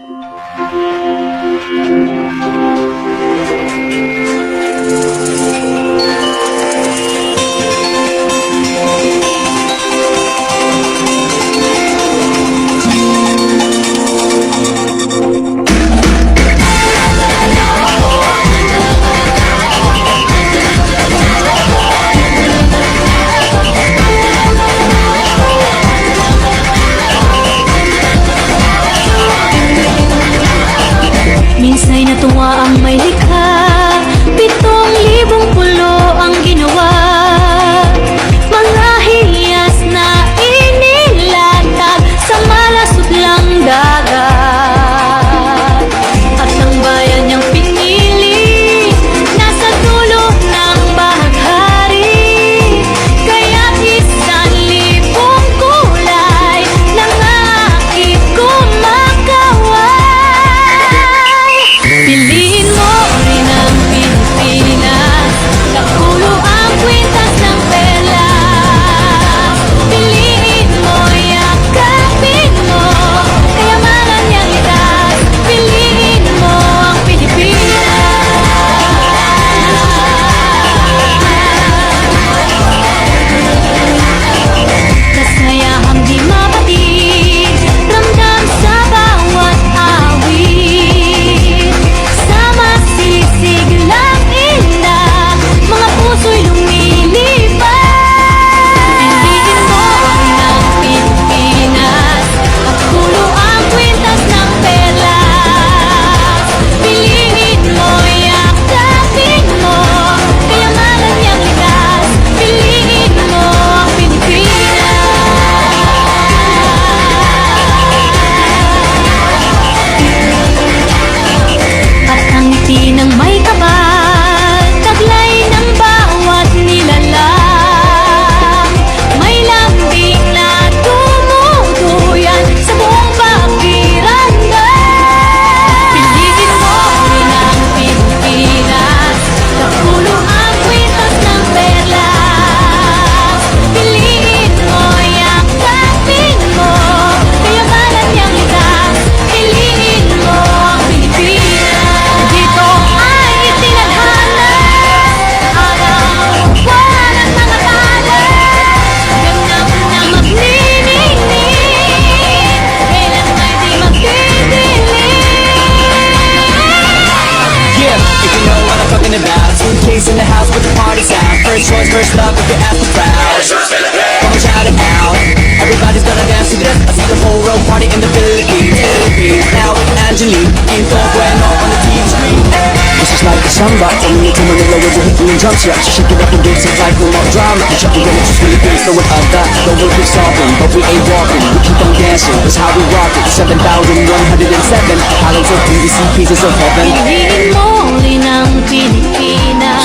Thank you. Natuwa First choice, first love if you ask the crowd. Come on, shout it out. Everybody's gonna dance to this I see the whole world party in the Philippines. Philippines Now with Angelique Info bueno on the TV screen. This is like a samba. Me to Manila with the hit and jump shot So shake it up and dance it like no more drama. The shot again, it's just Philippines So without that, no will be solving But we ain't walking, we keep on dancing. That's how we rock it. 7,107 Hollows of PVC pieces of heaven. Piliin mo rin ang Pilipinas